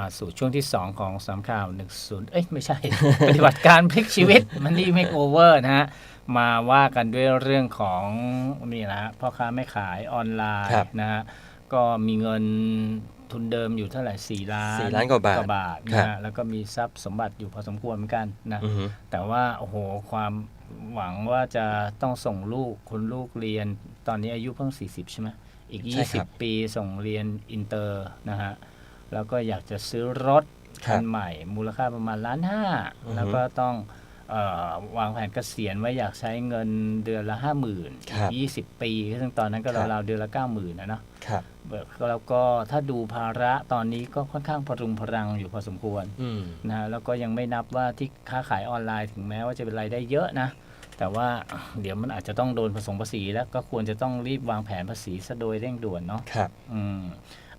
ะมาสู่ช่วงที่ 2 ของสามข่าว10เอ้ยไม่ใช่ ปฏิบัติการพลิกชีวิตมันนี่ไม่โอเวอร์นะฮะ มาว่ากันด้วยเรื่องของนี่นะฮะพ่อค้าไม่ขายออนไลน์ครับนะฮะ ก็มีเงินทุนเดิมอยู่เท่าไหร่4ล้าน4ล้านกว่าบาทบาทครันะบฮะแล้วก็มีทรัพย์สมบัติอยู่พอสมควรเหมือนกันนะอือฮึแต่ว่าโอ้โหความหวังว่าจะต้องส่งลูกคุณลูกเรียน ตอนนี้อายุเพิ่ง 40 ใช่ไหมอีกใช่ครับ20 ปีส่งเรียนอินเตอร์นะฮะ แล้วก็อยากจะซื้อรถครัคับนใหม่ มูลค่าประมาณล้านห้าอือฮึแล้วก็ต้องเออวางแผนเกษียณไว้อยากใช้เงินเดือนละห้าหมื่นครับยี่สิบปีซึ่งตอนนั้นก็ครับราวๆเดือนละเก้าหมื่นนะเนาะครับแล้วก็ถ้าดูภาระตอนนี้ก็ค่อนข้างพรุงพรังอยู่พอสมควรอืมนะฮะแล้วก็ยังไม่นับว่าที่ค้าขายออนไลน์ถึงแม้ว่าจะเป็นรายได้เยอะนะ แต่ว่าเดี๋ยวมันอาจจะต้องโดนผสมภาษีแล้วก็ควรจะต้องรีบวางแผนภาษีซะโดยเร่งด่วนเนาะครับ อืม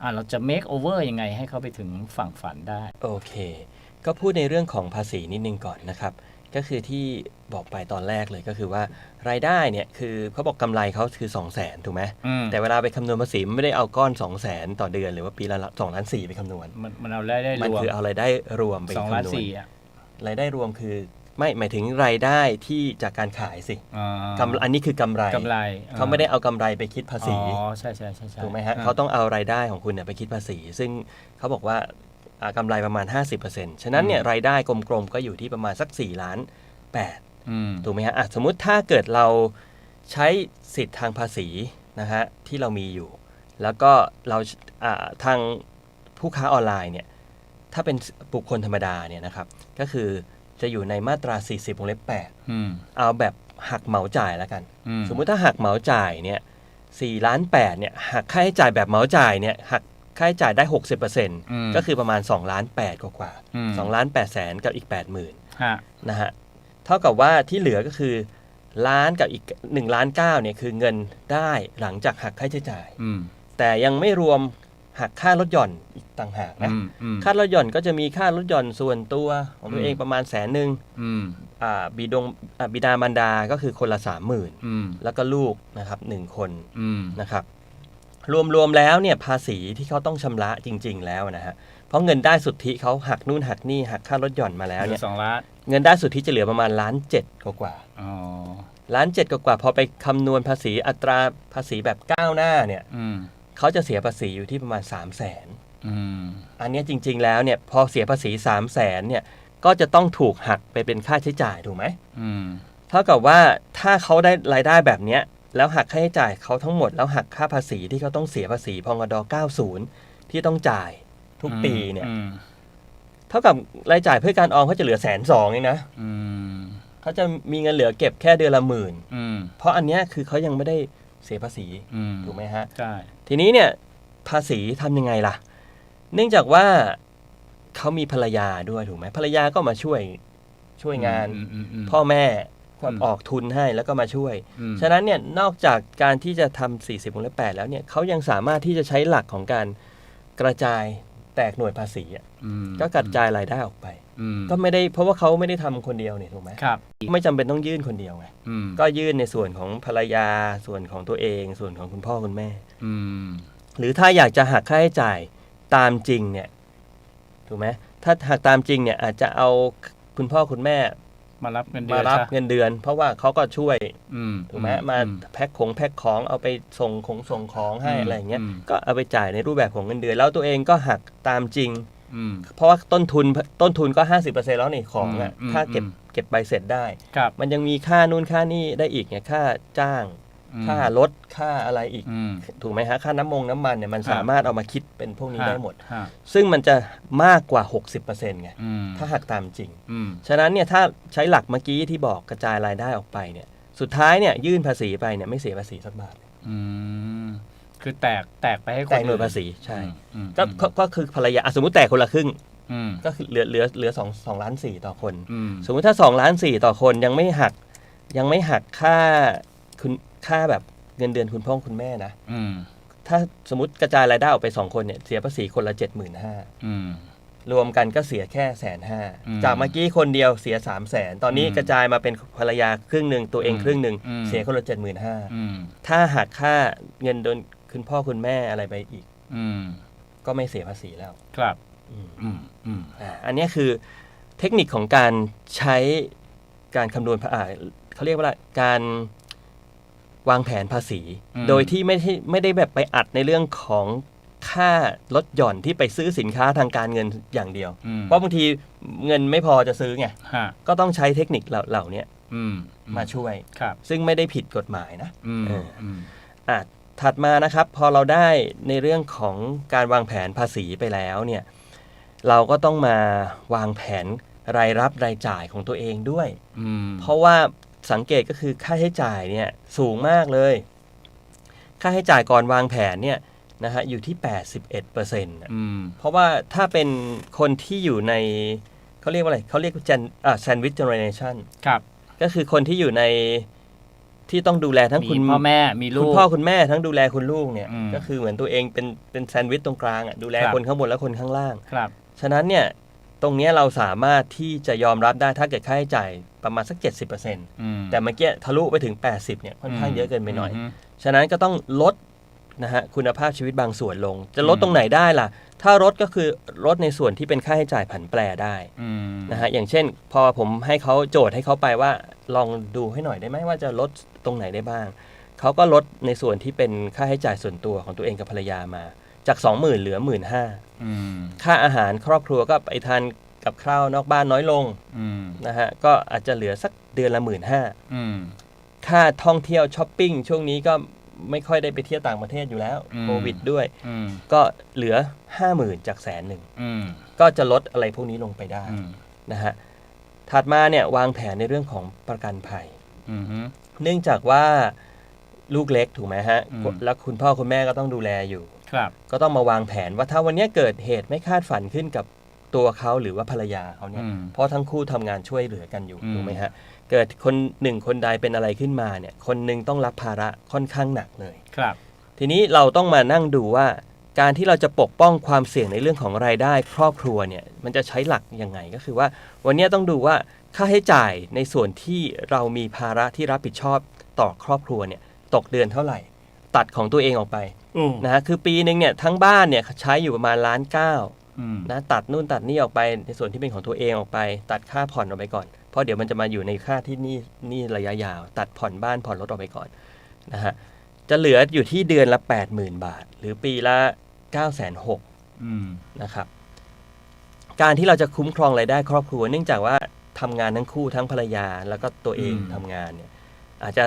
อะเราจะ make over ยังไงให้เขาไปถึงฝั่งฝันได้ โอเค ก็พูดในเรื่องของภาษีนิดนึงก่อนนะครับ ก็คือที่บอกไปตอนแรกเลยก็คือว่ารายได้เนี่ยคือเขาบอกกำไรเขาคือ 2 0 0แสนถูกไหมอืม แต่เวลาไปคำนวณภาษีมันไม่ได้เอาก้อน 2 0 0แสนต่อเดือนหรือว่าปีละสองล้านสี่ไปคำนวณ มันมันเอารายได้มันรวมคือเอารายได้รวมไปสองคำนวณล้านสี่อะรายได้รวมคือ ไม่หมายถึงรายได้ที่จากการขายสิอ่ากำอันนี้คือกำไรกำไรเขาไม่ได้เอากำไรไปคิดภาษีอ๋อใช่ใช่ใช่ใช่ถูกไหมฮะอ่เขาต้องเอารายได้ของคุณเนี่ยไปคิดภาษี ซึ่งเขาบอกว่าอ่ากำไรประมาณ 50%ฉะนั้นเนี่ยรายได้กลมๆก็อยู่ที่ประมาณสัก4ล้าน8อืมถูกไหมฮะอะสมมุติถ้าเกิดเราใช้สิทธิ์ทางภาษีนะฮะที่เรามีอยู่ แล้วก็เราอ่าทางผู้ค้าออนไลน์เนี่ยถ้าเป็นบุคคลธรรมดาเนี่ยนะครับก็คือ จะอยู่ในมาตรา 40วงเล็บอืม8เอาแบบหักเหมาจ่ายแล้วกันอืมสมมุติถ้าหักเหมาจ่ายเนี่ยสี่ล้านแปดเนี่ยหักค่าใช้จ่ายแบบเหมาจ่ายเนี่ยหักค่าใช้จ่ายได้60%มก็คือประมาณ2ล้าน8กว่ากว่ามสองล้าน8แสนกับอีก8 0,000ฮะนะฮะเท่ากับว่าที่เหลือก็คือล้านกับอีก1ล้าน9เนี่ยคือเงินได้หลังจากหักค่าใช้จ่ายอืมแต่ยังไม่รวม หักค่ารถหย่อนอีกต่างหากนะอืมอืมค่ารถหย่อนก็จะมีค่ารถหย่อนส่วนตัวของตัวเองอืมประมาณแสนหนึ่งอืมอ่าบิดงอ่าบิดามารดาก็คือคนละ30,000อืมแล้วก็ลูกนะครับหนึ่งคนอืมนะครับ รวมๆแล้วเนี่ยภาษีที่เขาต้องชำระจริง ๆ แล้วนะฮะเพราะเงินได้สุทธิเขาหักนู่นหักนี่หักค่ารถหย่อนมาแล้วเนี่ยสองล้านเงินได้สุทธิจะเหลือประมาณล้านเจ็ดกว่าอ๋อๆล้านเจ็ดกว่าๆพอไปคำนวณภาษีอัตราภาษีแบบก้าวหน้าเนี่ยอืม เขาจะเสียภาษีอยู่ที่ประมาณ 3 0 0แสนอืมอันเนี้ยจริง ๆ แล้วเนี่ยพอเสียภาษี3 0 0แสนเนี่ยก็จะต้องถูกหักไปเป็นค่าใช้จ่ายถูกไหมอืมเท่ากับว่าถ้าเขาได้รายได้แบบเนี้ยแล้วหักค่าใช้จ่ายเขาทั้งหมดแล้วหักค่าภาษีที่เขาต้องเสียภาษีพงด90 ที่ต้องจ่ายทุกปีเนี่ยอืมเท่ากับรายจ่ายเพื่อการออมเขาจะเหลือแสนสองเองนะอืมเขาจะมีเงินเหลือเก็บแค่เดือนละหมื่นอืมเพราะอันเนี้ยคือเขายังไม่ได้เสียภาษีอืมถูกไหมฮะใช่ ทีนี้เนี่ยภาษีทำยังไงล่ะ เนื่องจากว่าเขามีภรรยาด้วยถูกไหมภรรยาก็มาช่วยช่วยงานอืมอืมอืมพ่อแม่อืมออกทุนให้แล้วก็มาช่วยอืมฉะนั้นเนี่ยนอกจากการที่จะทำ40วงเล็บ8แล้วเนี่ยเขายังสามารถที่จะใช้หลักของการกระจายแตกหน่วยภาษีอะอืมก็กระจายรายได้ออกไปอืม ก็ไม่ได้เพราะว่าเขาไม่ได้ทำคนเดียวเนี่ยถูกไหมครับ ไม่จำเป็นต้องยื่นคนเดียวไงอืมก็ยื่นในส่วนของภรรยาส่วนของตัวเอง ส่วนของคุณพ่อคุณแม่ อืมหรือถ้าอยากจะหักค่าใช้จ่ายตามจริงเนี่ยถูกไหมถ้าหักตามจริงเนี่ยอาจจะเอาคุณพ่อคุณแม่มารับเงินเดือมานรับซะเงินเดือน เพราะว่าเขาก็ช่วยอืมถูกไหมอืมาอืแพ็คของแพ็คของเอาไปส่งของส่งของให้อืมอะไรอย่างเงี้ยอืมก็เอาไปจ่ายในรูปแบบของเงินเดือน แล้วตัวเองก็หักตามจริงอืม เพราะว่าต้นทุนต้นทุนก็ 50%แล้วนี่ของอะอืมค่าเก็บอืมเก็บใบเสร็จได้ครับมันยังมีค่านู่นค่านี่ได้อีกไงค่าจ้างอืมค่ารถค่าอะไรอีกอืมถูกไหมฮะ ค่าน้ำมงน้ำมันเนี่ยมันครับสามารถเอามาคิดเป็นพวกนี้ได้หมดฮะซึ่งมันจะมากกว่า 60%ไงอืมถ้าหักตามจริงอืมฉะนั้นเนี่ยถ้าใช้หลักเมื่อกี้ที่บอกกระจายรายได้ออกไปเนี่ย สุดท้ายเนี่ยยื่นภาษีไปเนี่ยไม่เสียภาษีสักบาทอืม คือแตกแตกไปให้คนแต่งหน่วยอื่ภาษีใช่อืมก็อืมก็ก็คือภรรยาอะสมมติแต่คนละครึ่งอืมก็คือเหลือเหลือเหลือสองสองล้านสี่ต่อคนอืมสมมติถ้า2ล้าน4ต่อคนยังไม่หัก ยังไม่หักค่าคุณค่าแบบเงินเดือนคุณพ่อคุณแม่นะอืมถ้าสมมติกระจายรายได้ออกไป2คนเนี่ยเสียภาษีคนละ7 5 0 0 0อืมรวมกันก็เสียแค่แสนห้าอืมจากเมื่อกี้คนเดียวเสีย3 0 0แสนตอนนี้อืมกระจายมาเป็นภรรยาครึ่งหนึ่งตัวเองอืมครึ่งหนึ่งอืมเสียคนละ7 5 0 0 0อืมถ้าหักค่าเงินเดือน คุณพ่อคุณแม่อะไรไปอีก อืม ก็ไม่เสียภาษีแล้ว ครับอืมอืมอ่าอันเนี้ยคือเทคนิคของการใช้การคำนวณภาอ่าเขาเรียกว่าอะไรการวางแผนภาษี โดยที่ไม่ได้ไม่ได้แบบไปอัดในเรื่องของค่าลดหย่อนที่ไปซื้อสินค้าทางการเงินอย่างเดียว อืมเพราะบางทีเงินไม่พอจะซื้อไง ฮะก็ต้องใช้เทคนิคเหล่าเหล่าเนี้ยอืมมาช่วย ครับ ซึ่งไม่ได้ผิดกฎหมายนะ อืมเอออื มอะ ถัดมานะครับพอเราได้ในเรื่องของการวางแผนภาษีไปแล้วเนี่ยเราก็ต้องมาวางแผนรายรับรายจ่ายของตัวเองด้วยอืมเพราะว่าสังเกตก็คือค่าใช้จ่ายเนี่ยสูงมากเลย ค่าใช้จ่ายก่อนวางแผนเนี่ยนะฮะอยู่ที่ 81%เปอร์เซ็นต์อืมเพราะว่าถ้าเป็นคนที่อยู่ในเขาเรียกว่าอะไรเขาเรียกว่า gen อ่า sandwich generation ครับก็คือคนที่อยู่ใน ที่ต้องดูแลทั้งมีคุณพ่อแม่มีลูคุณก พ่อคุณแม่ทั้งดูแลคุณลูกเนี่ยอืมก็คือเหมือนตัวเองเป็นเป็นแซนด์วิชตรงกลางอะดูแลครับ คนข้างบนและคนข้างล่าง ครับ ฉะนั้นเนี่ยตรงเนี้ยเราสามารถที่จะยอมรับได้ถ้าเกิดค่าใช้จ่ายประมาณสัก 70%อืมแต่เมื่อกี้ทะลุไปถึง 80เนี่ยค่อนข้างเยอะเกินไปหน่อยมฉะนั้นก็ต้องลด นะฮะคุณภาพชีวิตบางส่วนลง จะลดอืมตรงไหนได้ล่ะ ถ้าลดก็คือลดในส่วนที่เป็นค่าใช้จ่ายผันแปรได้อืมนะฮะอย่างเช่น พอผมให้เขาโจทย์ให้เขาไปว่าลองดูให้หน่อยได้ไหมว่าจะลดตรงไหนได้บ้างเขาก็ลดในส่วนที่เป็นค่าใช้จ่ายส่วนตัวของตัวเองกับภรรยามา จาก20,000เหลือ1 5ื่นอืมค่าอาหารครอบครัวก็ไปทานกับข้าวนอกบ้านน้อยลงอืมนะฮะก็อาจจะเหลือสักเดือนละ1 5ื่นอืมค่าท่องเที่ยวช้อปปิ้งช่วงนี้ก็ ไม่ค่อยได้ไปเที่ยวต่างประเทศอยู่แล้วอืมโควิดด้วย อืมก็เหลือ 50,000 จากแสนหนึ่ง อืมก็จะลดอะไรพวกนี้ลงไปได้อืมนะฮะถัดมาเนี่ยวางแผนในเรื่องของประกันภัย อืมฮึเนื่องจากว่าลูกเล็กถูกไหมฮะ อืม แล้วคุณพ่อคุณแม่ก็ต้องดูแลอยู่ ครับ ก็ต้องมาวางแผนว่าถ้าวันนี้เกิดเหตุไม่คาดฝันขึ้นกับตัวเขาหรือว่าภรรยาเขาเนี่ยอืมเพราะทั้งคู่ทำงานช่วยเหลือกันอยู่อืม ถูกไหมฮะ เกิดคนหนึ่งคนใดเป็นอะไรขึ้นมาเนี่ยคนหนึ่งต้องรับภาระค่อนข้างหนักเลยครับ ทีนี้เราต้องมานั่งดูว่า การที่เราจะปกป้องความเสี่ยงในเรื่องของรายได้ ครอบครัวเนี่ยมันจะใช้หลักยังไงก็คือว่า วันนี้ต้องดูว่าค่าใช้จ่ายในส่วนที่เรามีภาระที่รับผิดชอบต่อครอบครัวเนี่ยตกเดือนเท่าไหร่ ตัดของตัวเองออกไปอืมนะฮะคือปีหนึ่งเนี่ยทั้งบ้านเนี่ยใช้อยู่ประมาณล้านเก้าอืมนะตัดนู่นตัดนี่ออกไปในส่วนที่เป็นของตัวเองออกไป ตัดค่าผ่อนออกไปก่อน เพราะเดี๋ยวมันจะมาอยู่ในค่าที่หนี่นี่ระยะยาว ตัดผ่อนบ้านผ่อนรถออกไปก่อนนะฮะจะเหลืออยู่ที่เดือนละ 80,000 บาท หรือปีละ9 6 0 0 0อืมนะครับ การที่เราจะคุ้มครองรายได้ครอบครัว เนื่องจากว่าทำงานทั้งคู่ทั้งภรรยาแล้วก็ตัวเองอืมทำงานเนี่ยอาจจะ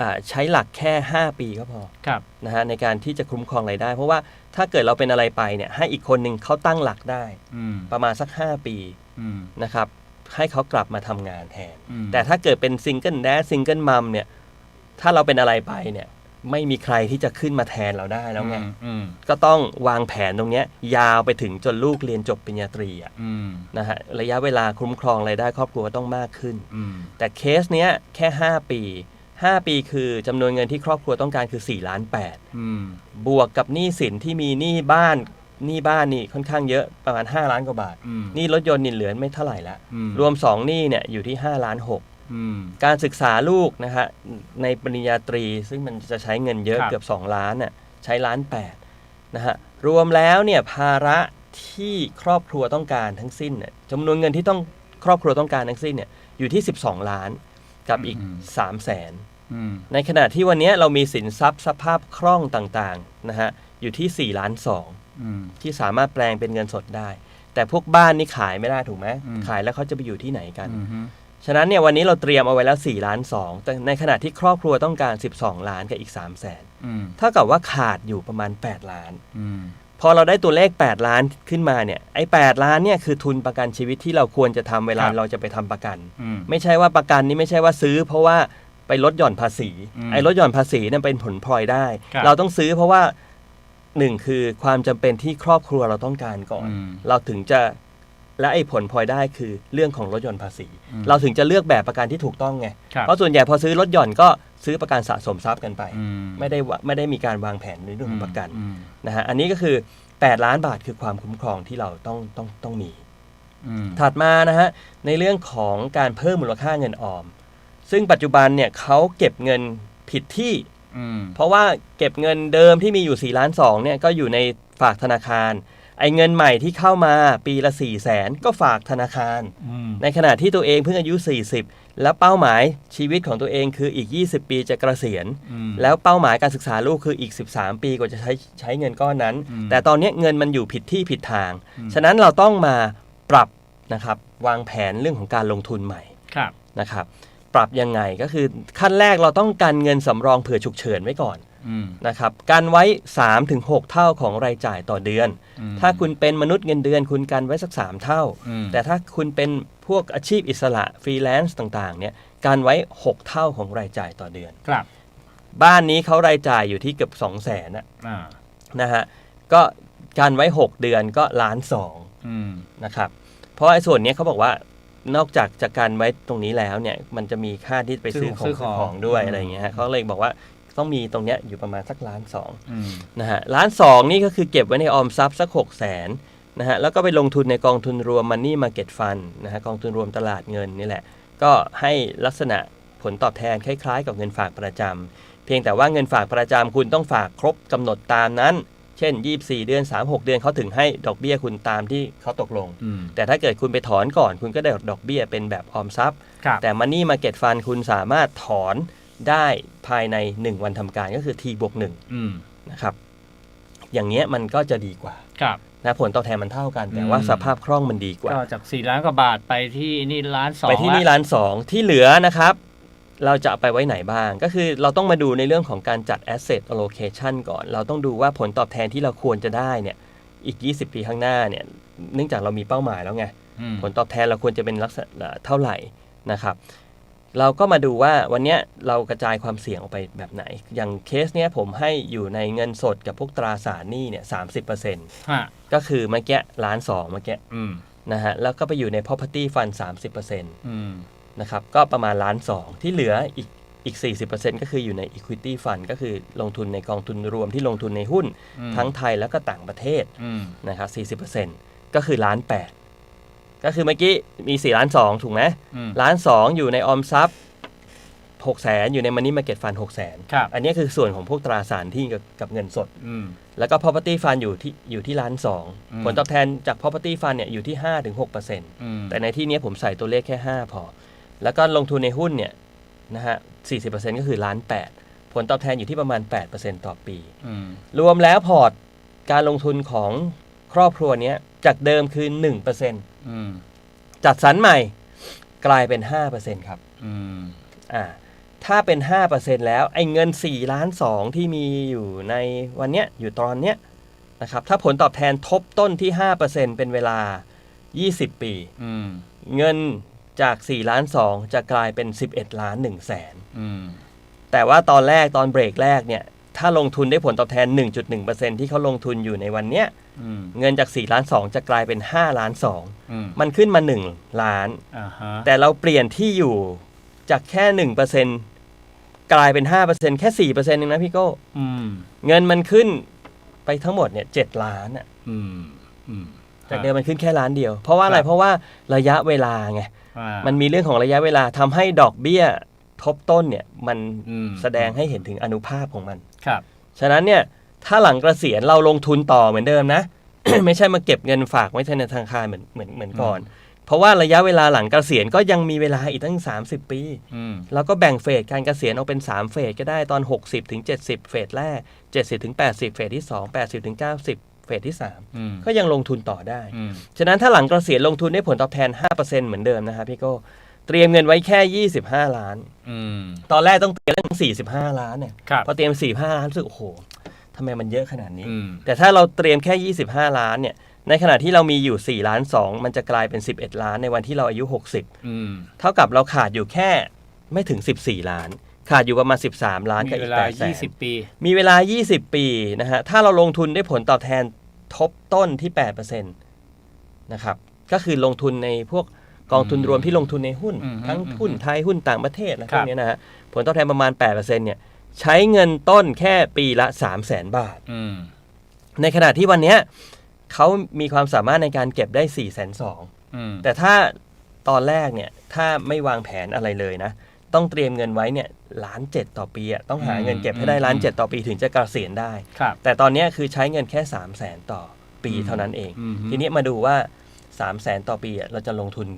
อ่าใช้หลักแค่ 5 ปีก็พอครับนะฮะในการที่จะคุ้มครองรายได้ เพราะว่าถ้าเกิดเราเป็นอะไรไปเนี่ยให้อีกคนหนึ่งเขาตั้งหลักได้อืมประมาณสัก 5 ปีอืมนะครับ ให้เขากลับมาทำงานแทนอืมแต่ถ้าเกิดเป็นซิงเกิลแดดซิงเกิลมัมเนี่ย ถ้าเราเป็นอะไรไปเนี่ย ไม่มีใครที่จะขึ้นมาแทนเราได้แล้วไงอืมอืมก็ต้องวางแผนตรงเนี้ย ยาวไปถึงจนลูกเรียนจบปริญญาตรีอะอืมนะฮะระยะเวลาคุ้มครองรายได้ครอบครัวต้องมากขึ้นอืมแต่เคสเนี้ยแค่ 5 ปี5ปีคือจำนวนเงินที่ครอบครัวต้องการคือ4ล้าน8อืมบวกกับหนี้สินที่มีหนี้บ้าน หนี้บ้านนี่ค่อนข้างเยอะประมาณ 5 ล้านกว่าบาทอืม หนี้รถยนต์นี่เหลือไม่เท่าไหร่ละอืม รวม2หนี้เนี่ยอยู่ที่5ล้าน6 อืม การศึกษาลูกนะฮะในปริญญาตรีซึ่งมันจะใช้เงินเยอะครับ เกือบ 2 ล้านน่ะใช้ล้าน8นะฮะรวมแล้วเนี่ยภาระที่ครอบครัวต้องการทั้งสิ้นเนี่ยจำนวนเงินที่ต้องครอบครัวต้องการทั้งสิ้นเนี่ยอยู่ที่ 12 ล้านกับอีก 3 0 0แสนอืม ในขณะที่วันนี้เรามีสินทรัพย์สภาพคล่องต่างๆนะฮะอยู่ที่ 4 ล้านอืม2 ที่สามารถแปลงเป็นเงินสดได้ แต่พวกบ้านนี่ขายไม่ได้ถูกไหมอืมขายแล้วเขาจะไปอยู่ที่ไหนกันอืมฮึฉะนั้นเนี่ยวันนี้เราเตรียมเอาไว้แล้ว4ล้าน2แต่ในขณะที่ครอบครัวต้องการ 12 ล้านกับอีก3 0 0แสนอืมเท่ากับว่าขาดอยู่ประมาณ 8 ล้านอืมพอเราได้ตัวเลข 8 ล้านขึ้นมาเนี่ยไอ้8ล้านเนี่ยคือทุนประกันชีวิตที่เราควรจะทำเวลาเราจะไปทำประกันอืมไม่ใช่ว่าประกันนี้ไม่ใช่ว่าซื้อ เพราะว่าไปลดหย่อนภาษีอืมไอ้ลดหย่อนภาษีนั่นเป็นผลพลอยได้ครับเราต้องซื้อเพราะว่า หนึ่งคือความจำเป็นที่ครอบครัวเราต้องการก่อน อืม เราถึงจะและไอ้ผลพลอยได้คือเรื่องของลดหย่อนภาษี อืม เราถึงจะเลือกแบบประกันที่ถูกต้องไง ครับเพราะส่วนใหญ่พอซื้อลดหย่อนก็ซื้อประกันสะสมทรัพย์กันไป อืไม่ได้ว่าไม่ได้มีการวางแผนในเรื่องของประกันอืมนะฮะอันนี้ก็คือ 8 ล้านบาทคือความคุ้มครองที่เราต้องต้องต้องมี อืมถัดมานะฮะในเรื่องของการเพิ่มมูลค่าเงินออม ซึ่งปัจจุบันเนี่ยเขาเก็บเงินผิดที่ อืมเพราะว่าเก็บเงินเดิมที่มีอยู่4ล้าน2เนี่ยก็อยู่ในฝากธนาคาร ไอ้เงินใหม่ที่เข้ามาปีละ4ี่แสนก็ฝากธนาคาร อืมในขณะที่ตัวเองเพิ่งอายุ 40 แล้วเป้าหมายชีวิตของตัวเองคืออีก 20 ปีจะเกษียณ อืม แล้วเป้าหมายการศึกษาลูกคืออีก 13 ปีกว่าจะใช้ใช้เงินก้อนนั้น อืมแต่ตอนนี้เงินมันอยู่ผิดที่ผิดทาง อืม ฉะนั้นเราต้องมาปรับนะครับวางแผนเรื่องของการลงทุนใหม่ครับ นะครับ ปรับยังไงก็คือขั้นแรกเราต้องการเงินสำรองเผื่อฉุกเฉินไว้ก่อนอืมนะครับกันไว้ 3-6 เท่าของรายจ่ายต่อเดือนอืมถ้าคุณเป็นมนุษย์เงินเดือน คุณกันไว้สัก 3 เท่าอืมแต่ถ้าคุณเป็นพวกอาชีพอิสระฟรีแลนซ์ต่างๆเนี่ยการไว้ 6 เท่าของรายจ่ายต่อเดือนครับ บ้านนี้เขารายจ่ายอยู่ที่เกือบ 2 0 0แสนนะอ่านะฮะก็การไว้ 6 เดือนก็ล้านสองอืมนะครับเพราะไอ้ส่วนเนี้ยเขาบอกว่า นอกจากจะการไว้ตรงนี้แล้วเนี่ยมันจะมีค่าที่ไปซื้อของซื้อของซื้อของด้วยอืมอะไรอย่างเงี้ยฮะเขาเลยบอกว่าต้องมีตรงเนี้ยอยู่ประมาณสักล้านสองอืมนะฮะล้านสองนี่ก็คือเก็บไว้ในออมทรัพย์สัก6 0แสนนะฮะแล้วก็ไปลงทุนในกองทุนรวม Money Market Fund นะฮะกองทุนรวมตลาดเงินนี่แหละ ก็ให้ลักษณะผลตอบแทนคล้ายๆ กับเงินฝากประจำเพียงแต่ว่าเงินฝากประจำคุณต้องฝากครบกำหนดตามนั้น เช่น 24 เดือน 36 เดือนเขาถึงให้ดอกเบี้ยคุณตามที่เขาตกลงอืมแต่ถ้าเกิดคุณไปถอนก่อน คุณก็ได้ดอกเบี้ยเป็นแบบออมทรัพย์ครับแต่ Money Market Fund คุณสามารถถอนได้ภายใน 1 วันทำการก็คือ T บวก1อืมนะครับ อย่างเงี้ยมันก็จะดีกว่าครับนะผลตอบแทนมันเท่ากัน แต่อืมว่าสภาพคล่องมันดีกว่า ก็จากสี่ล้านกว่าบาทไปที่นี่ล้านสองไปที่นี่ละล้านสองที่เหลือนะครับ เราจะเอาไปไว้ไหนบ้าง ก็คือเราต้องมาดูในเรื่องของการจัด asset allocation ก่อน เราต้องดูว่าผลตอบแทนที่เราควรจะได้เนี่ยอีก 20 ปีข้างหน้าเนี่ยเนื่องจากเรามีเป้าหมายแล้วไงอืมผลตอบแทนเราควรจะเป็นลักษณะเท่าไหร่นะครับเราก็มาดูว่าวันเนี้ยเรากระจายความเสี่ยงออกไปแบบไหน อย่างเคสเนี้ยผมให้อยู่ในเงินสดกับพวกตราสารหนี้เนี่ยสาฮ30%ะก็คือเมื่อกี้ล้านสองเมื่อกี้อืมนะฮะแล้วก็ไปอยู่ใน property fund 30%อืมนะครับก็ประมาณล้านสองที่เหลืออีกอีก 40%ก็คืออยู่ใน equity fund ก็คือลงทุนในกองทุนรวมที่ลงทุนในหุ้นอืมทั้งไทยแล้วก็ต่างประเทศอืมนะครับ40%ก็คือล้านแปดก็คือเมื่อกี้มี4ล้านสองถูกไหมอืมล้านสองอยู่ในออมทรัพย์6แสนอยู่ใน Money Market Fund 6แสนครับอันนี้คือส่วนของพวกตราสารที่กับกับเงินสดอืมแล้วก็ property fund อยู่ที่อยู่ที่ล้านสองอืมผลตอบแทนจาก property fund เนี่ยอยู่ที่5-6%อืมแต่ในที่นี้ผมใส่ตัวเลขแค่5พอ แล้วก็ลงทุนในหุ้นเนี่ยนะฮะ40%ก็คือล้าน8ผลตอบแทนอยู่ที่ประมาณ8%ต่อปีอืมรวมแล้วพอร์ตการลงทุนของครอบครัวเนี้ยจากเดิมคือ1%อืมจัดสรรใหม่กลายเป็น5%ครับอืมอ่าถ้าเป็น 5%แล้ว ไอ้เงิน 4 ล้าน 2 ที่มีอยู่ในวันเนี้ย อยู่ตอนเนี้ยนะครับ ถ้าผลตอบแทนทบต้นที่ 5%เป็นเวลา 20 ปีอืมเงิน จาก4ล้าน2จะกลายเป็น 11 ล้าน1แสนอืมแต่ว่าตอนแรกตอนเบรกแรกเนี่ย ถ้าลงทุนได้ผลตอบแทน 1.1%ที่เขาลงทุนอยู่ในวันเนี้ยอืมเงินจาก 4 ล้าน 2 จะกลายเป็น 5 ล้านอืม2มันขึ้นมา 1 ล้านอ่าฮะแต่เราเปลี่ยนที่อยู่จากแค่ 1%กลายเป็น 5%แค่ 4%เองนะพี่โก้อืมเงินมันขึ้นไปทั้งหมดเนี่ย7ล้านอะอืมอืมจากเดิมมันขึ้นแค่ล้านเดียว เพราะว่าอะไรครับเพราะว่าระยะเวลาไงอ่า มันมีเรื่องของระยะเวลาทำให้ดอกเบี้ยทบต้นเนี่ยมันอืมแสดงให้เห็นถึงอนุภาพของมันครับ ฉะนั้นเนี่ยถ้าหลังเกษียณเราลงทุนต่อเหมือนเดิมนะ ไม่ใช่มาเก็บเงินฝากไว้ในธนาคารเหมือนเหมือนเหมือนก่อน เพราะว่าระยะเวลาหลังเกษียณก็ยังมีเวลาอีกตั้ง 30 ปีอืมแล้วก็แบ่งเฟสการเกษียณออกเป็น 3 เฟสก็ได้ตอน 60ถึง70 เฟสแรก 70ถึง80 เฟสที่ 2 80ถึง90 เฟสที่อืม3ก็ยังลงทุนต่อได้อืมฉะนั้นถ้าหลังเกษียณลงทุนได้ผลตอบแทน 5%เหมือนเดิมนะครับพี่โก้เตรียมเงินไว้แค่ 25 ล้านอืมตอนแรกต้องเตรียมตั้ง45 ล้านเนี่ยครับพอเตรียม 45 ล้านรู้สึกโอ้โหทำไมมันเยอะขนาดนี้อืมแต่ถ้าเราเตรียมแค่ 25 ล้านเนี่ยในขณะที่เรามีอยู่ 4 ล้าน 2 มันจะกลายเป็น 11 ล้านในวันที่เราอายุ 60อืมเท่ากับเราขาดอยู่แค่ไม่ถึง 14 ล้าน ขาดอยู่ประมาณ 13 ล้านมีกับเวอีกลา 8แสน20 ปี มีเวลา 20 ปีนะฮะถ้าเราลงทุนได้ผลตอบแทนทบต้นที่8%นะครับก็คือลงทุนในพวกกองทุนรวมที่ลงทุนในหุ้น อืมทั้งอืมหุ้นไทยหุ้นต่างประเทศอะไรคพรัวบกเนี้ยนะฮะผลตอบแทนประมาณ8%เนี่ยใช้เงินต้นแค่ปีละ 3 0 0 0 0 0 บาท อืมในขณะที่วันเนี้ยเขามีความสามารถในการเก็บได้4 2 0 0 0อืมแต่ถ้าตอนแรกเนี่ย ถ้าไม่วางแผนอะไรเลยนะ ต้องเตรียมเงินไว้เนี่ยล้านเจ็ดต่อปีอะต้องหาเงินเก็บให้ได้ล้านเจ็ดต่อปีถึงจะเกษียณได้ครับแต่ตอนเนี้ยคือใช้เงินแค่3 0 0แสนต่อปีอืมเท่านั้นเองอืมทีนี้มาดูว่า3 0 0แสนต่อปีอะเราจะลงทุน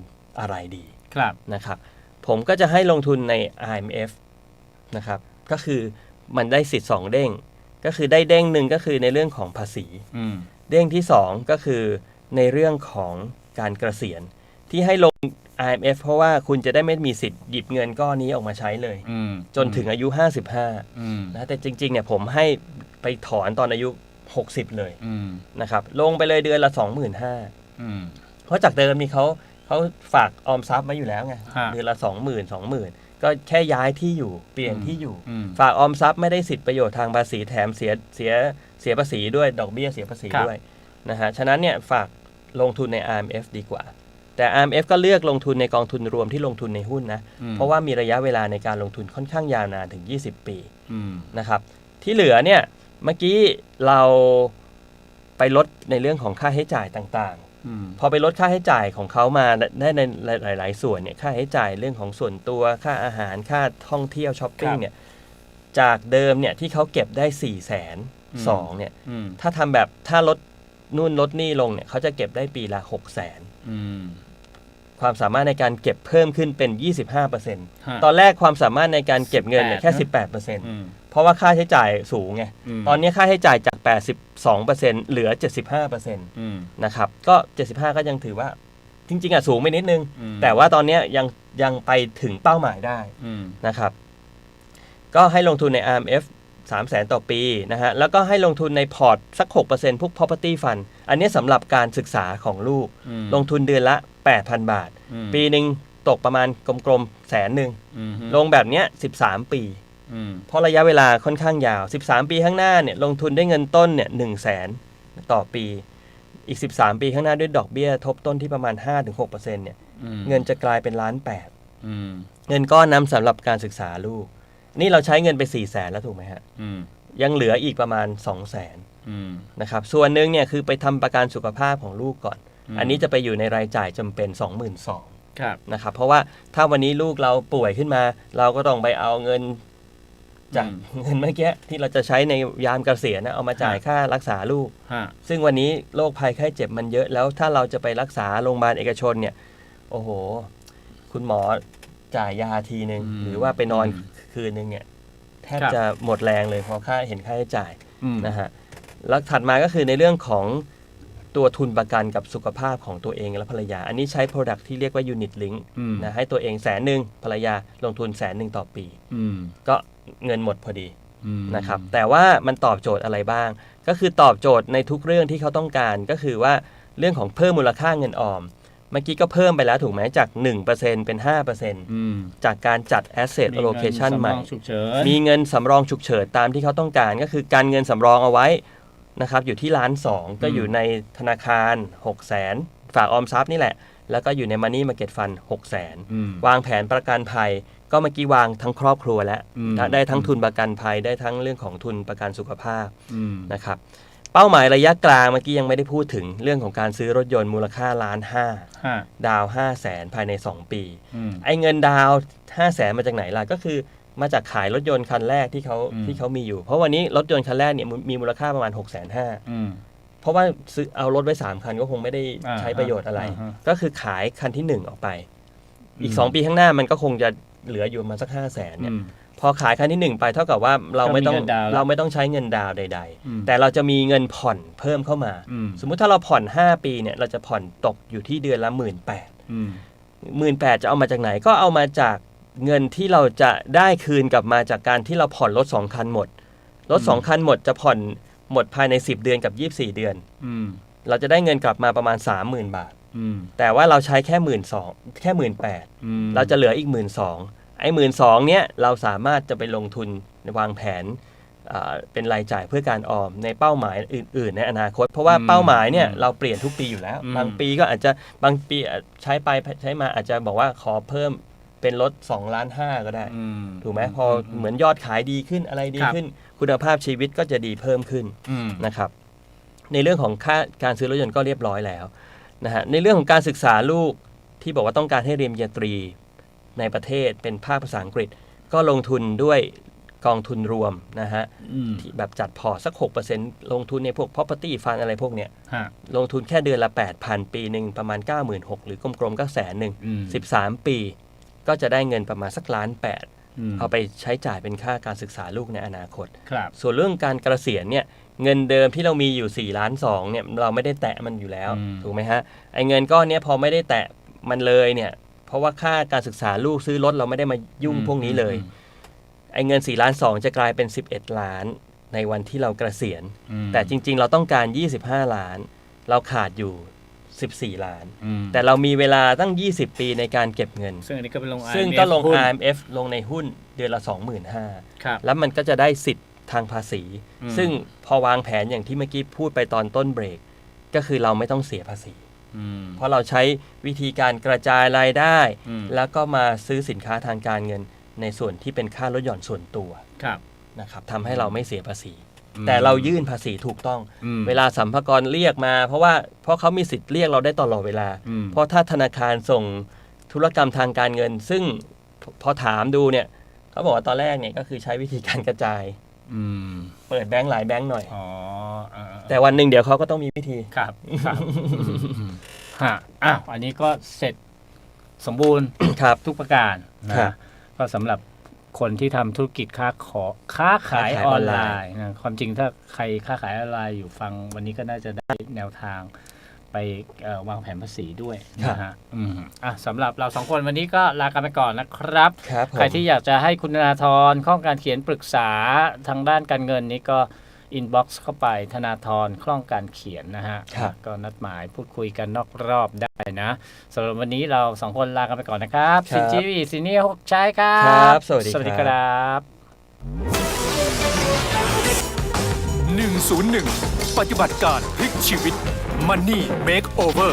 อะไรดีครับนะครับผมก็จะให้ลงทุนใน IMF นะครับก็คือมันได้สิทธิ์2เด้ง ก็คือได้เด้งหนึ่งก็คือในเรื่องของภาษีอืมเด้งที่2ก็คือในเรื่องของการเกษียณที่ให้ลง IMF เพราะว่าคุณจะได้ไม่มีสิทธิ์หยิบเงินก้อนนี้ออกมาใช้เลยอืมจนถึงอายุ 55อืมนะแต่จริงๆเนี่ยผมให้ไปถอนตอนอายุ 60 เลยอืมนะครับลงไปเลยเดือนละ 25,000อืมเพราะจากเดิมนี่เขาเขาฝากออมทรัพย์มาอยู่แล้วไงฮะเดือนละ 20,000 20,000 ก็แค่ย้ายที่อยู่เปลี่ยนที่อยู่อืมฝากออมทรัพย์ไม่ได้สิทธิประโยชน์ทางภาษีแถมเสียเสียเสียภาษีด้วยดอกเบี้ยเสียภาษีครับด้วยนะฮะฉะนั้นเนี่ยฝากลงทุนใน IMF ดีกว่า แต่ IMF ก็เลือกลงทุนในกองทุนรวมที่ลงทุนในหุ้นนะอืมเพราะว่ามีระยะเวลาในการลงทุนค่อนข้างยาวนานถึง 20 ปีอืมนะครับ ที่เหลือเนี่ยเมื่อกี้เราไปลดในเรื่องของค่าใช้จ่ายต่างอืมๆพอไปลดค่าใช้จ่ายของเขามาได้ในหลาย ๆ ส่วนเนี่ยค่าใช้จ่ายเรื่องของส่วนตัวค่าอาหารค่าท่องเที่ยวช้อปปิ้งเนี่ยจากเดิมเนี่ยที่เขาเก็บได้4ี่แสนสองเนี่ยอืมถ้าทำแบบถ้าลดนู่นลดนี่ลงเนี่ยเขาจะเก็บได้ปีละ6 0 0แสนอืม ความสามารถในการเก็บเพิ่มขึ้นเป็น 25%ฮะตอนแรกความสามารถในการเก็บเงินเนี่ยแค่ 18%อืมเพราะว่าค่าใช้จ่ายสูงไงมตอนนี้ค่าใช้จ่ายจาก 82%เหลือ 75%อืมนะครับ ก็ 75 ก็ยังถือว่าจริง ๆอะสูงไปนิดนึงอืมแต่ว่าตอนเนี้ยยังยังไปถึงเป้าหมายได้อืมนะครับ ก็ให้ลงทุนใน RMF 3 0 0แสนต่อปีนะฮะ แล้วก็ให้ลงทุนในพอร์ตสัก 6%พวก property fund อันนี้สำหรับการศึกษาของลูกอืมลงทุนเดือนละ 8,000 บาท อืมปีหนึ่งตกประมาณกลมๆแสนหนึ่งอืมลงแบบเนี้ย13 ปี อืมเพราะระยะเวลาค่อนข้างยาว 13 ปีข้างหน้าเนี่ยลงทุนได้เงินต้นเนี่ยหนึ่งแสนต่อปี อีก 13 ปีข้างหน้าด้วยดอกเบี้ยทบต้นที่ประมาณ 5-6%เนี่ยอืมเงินจะกลายเป็นล้านแปดอืมเงินก้อนน้ำสำหรับการศึกษาลูก นี่เราใช้เงินไป4แสนแล้วถูกไหมฮะ อืมยังเหลืออีกประมาณ2แสนอืมนะครับ ส่วนหนึ่งเนี่ยคือไปทำประกันสุขภาพของลูกก่อนม อันนี้จะไปอยู่ในรายจ่ายจำเป็น 22,000ครับนะครับเพราะว่าถ้าวันนี้ลูกเราป่วยขึ้นมา เราก็ต้องไปเอาเงินจากอืมเงินเมื่อกี้ที่เราจะใช้ในยามเกษียณนะเอามาจ่ายฮะค่ารักษาลูกฮะซึ่งวันนี้โรคภัยไข้เจ็บมันเยอะแล้วถ้าเราจะไปรักษาโรงพยาบาลเอกชนเนี่ย โอ้โห คุณหมอจ่ายยาทีหนึ่งหรือว่าไปนอนคืนนึงเนี่ยแทบจะหมดแรงเลยเพราะค่าเห็นค่าใช้จ่ายอืมนะฮะแล้วถัดมาก็คือในเรื่องของ ตัวทุนประกันกับสุขภาพของตัวเองและภรรยา อันนี้ใช้ Product ที่เรียกว่า Unit Link อืมนะให้ตัวเองแสนหนึ่งภรรยาลงทุนแสนหนึ่งต่อปีอืมก็เงินหมดพอดีอืมนะครับแต่ว่ามันตอบโจทย์อะไรบ้าง ก็คือตอบโจทย์ในทุกเรื่องที่เขาต้องการก็คือว่าเรื่องของเพิ่มมูลค่าเงินออม เมื่อกี้ก็เพิ่มไปแล้วถูกไหมจาก 1%เป็น5%อืมจากการจัด asset มีเงิน allocation ใหม่สำรองฉุกเฉินมีเงินสำรองฉุกเฉินตามที่เขาต้องการ ก็คือการเงินสำรองเอาไว้ นะครับอยู่ที่ล้านสองก็อยู่ในธนาคาร6 0 0 0 0 0ฝากออมทรัพย์นี่แหละ แล้วก็อยู่ใน Money Market Fund 6 0 0 0 0 0อืมวางแผนประกันภัย ก็เมื่อกี้วางทั้งครอบครัวแล้วอืมนะได้ทั้งทุนประกันภัยได้ทั้งเรื่องของทุนประกันสุขภาพอืมนะครับเป้าหมายระยะกลางเมื่อกี้ยังไม่ได้พูดถึงเรื่องของการซื้อรถยนต์มูลค่าล้านห้าฮะดาวห้าแสนภายใน 2 ปีอืมไอ้เงินดาวห้าแสนมาจากไหนล่ะก็คือ มาจากขายรถยนต์คันแรกที่เขาอืม ที่เขามีอยู่ เพราะวันนี้รถยนต์คันแรกเนี่ยมีมูลค่าประมาณ6กแสนห้าอืม เพราะว่าซื้อเอารถไว้ 3 คันก็คงไม่ได้อ่าใช้ประโยชน์อะไร อ่าฮะ ก็คือขายคันที่ 1 ออกไป อีกอืม2ปีข้างหน้ามันก็คงจะเหลืออยู่ประมาณสัก5 0 0แสนเนี่ย อืม พอขายคันที่1ไปเท่ากับว่าเราไม่ต้องก็มีเงินดาวน์แล้วเราไม่ต้องใช้เงินดาวน์ใด อืม ๆ แต่เราจะมีเงินผ่อนเพิ่มเข้ามา อืมสมมุติถ้าเราผ่อน 5 ปีเนี่ยเราจะผ่อนตกอยู่ที่เดือนละ1 8ื่นแปดอืม หมื่นแปดจะเอามาจากไหนก็เอามาจาก เงินที่เราจะได้คืนกลับมาจากการที่เราผ่อนรถ2คันหมด รถ2คันหมดจะผ่อนหมดภายใน 10 เดือนกับ 24 เดือนอืมเราจะได้เงินกลับมาประมาณ 30,000 บาทอืมแต่ว่าเราใช้แค่หมื่นสองแค่หมื่นแปดอืมเราจะเหลืออีกหมื่นสองไอ้หมื่นสองเนี้ยเราสามารถจะไปลงทุนวางแผนอ่าเป็นรายจ่ายเพื่อการออมในเป้าหมายอื่น ๆ ในอนาคต เพราะว่าเป้าหมายเนี่ยเราเปลี่ยนทุกปีอยู่แล้ว บางปีก็อาจจะบางปีอาจใช้ไปใช้มาอาจจะบอกว่าขอเพิ่ม เป็นลด2ล้านห้าก็ได้ อืม ถูกไหมพอเหมือนยอดขายดีขึ้นอะไรดีครับ ขึ้น คุณภาพชีวิตก็จะดีเพิ่มขึ้น อืม นะครับในเรื่องของค่าการซื้อรถยนต์ก็เรียบร้อยแล้วนะฮะในเรื่องของการศึกษาลูกที่บอกว่าต้องการให้เรียนปริญญาตรีในประเทศเป็นภาคภาษาอังกฤษ ก็ลงทุนด้วยกองทุนรวมนะฮะอืมที่แบบจัดพอร์ตสัก 6%ลงทุนในพวก property fund อะไรพวกเนี้ยฮะ ลงทุนแค่เดือนละ 8,000 ปีหนึ่งประมาณ 96,000 หรือกลมๆก็แสนหนึ่งอืม 13 ปี ก็จะได้เงินประมาณสักล้านแปดมเอาไปใช้จ่ายเป็นค่าการศึกษาลูกในอนาคตครับส่วนเรื่องการเกษียณเนี่ยเงินเดิมที่เรามีอยู่ 4 ล้าน2เนี่ยเราไม่ได้แตะมันอยู่แล้วอืมถูกไหมฮะไอ้เงินก้อนเนี้ยพอไม่ได้แตะมันเลยเนี่ยเพราะว่าค่าการศึกษาลูกซื้อรถเราไม่ได้มายุ่งพวกนี้เลยไอ้เงิน4ล้าน2จะกลายเป็น 11 ล้านในวันที่เราเกษียณอืมแต่จริง ๆ เราต้องการ 25 ล้าน เราขาดอยู่ 14 ล้าน อืมแต่เรามีเวลาตั้ง 20 ปีในการเก็บเงิน ซึ่งอันนี้ก็เป็นลง ซึ่ง IMF ก็ลง หุ้น IMF ลงในหุ้นเดือนละ 25,000ครับ แล้วมันก็จะได้สิทธิ์ทางภาษี อืม ซึ่งพอวางแผนอย่างที่เมื่อกี้พูดไปตอนต้นเบรก ก็คือเราไม่ต้องเสียภาษี อืม เพราะเราใช้วิธีการกระจายรายได้ อืม แล้วก็มาซื้อสินค้าทางการเงินในส่วนที่เป็นค่าลดหย่อนส่วนตัวครับ นะครับทำให้เราไม่เสียภาษีอืม แต่เรายื่นภาษีถูกต้อง อืม เวลาสัมภากรเรียกมา เพราะว่าเพราะเขามีสิทธิ์เรียกเราได้ตลอดเวลา อืม เพราะถ้าธนาคารส่งธุรกรรมทางการเงิน ซึ่งพพอถามดูเนี่ยเขาบอกว่าตอนแรกเนี่ยก็คือใช้วิธีการกระจาย อืมเปิดแบงค์หลายแบงค์หน่อย อ๋ออ่าๆแต่วันหนึ่งเดี๋ยวเขาก็ต้องมีวิธี ครับครับอืมฮะอ้าวอันนี้ก็เสร็จสมบูรณ์ ครับ ทุกประการนะครับ ก็สำหรับ คนที่ทำธุรกิจค้าขอค้าขายค้าขายออออนนไลไลน์น์นะความจริงถ้าใครค้าขายออนไลน์อยู่ฟังวันนี้ก็น่าจะได้แนวทางไปเอ่อวางแผนภาษีด้วยนะฮะอืมอะสำหรับเราสองคนวันนี้ก็ลากันไปก่อนนะครับครับผมใครที่อยากจะให้คุณธนาธรข้องการเขียนปรึกษาทางด้านการเงินนี้ก็ อินบ็อกซ์เข้าไปธนาธรคล่องการเขียนนะฮะ ครับ ก็นัดหมายพูดคุยกันนอกรอบได้นะสำหรับวันนี้เราสองคนลากันไปก่อนนะครับสินจีวีสินนี่หกใช้ครับครับสวัสดีสวัสดีคครับ 101 ปฏิบัติการพลิกชีวิต Money Makeover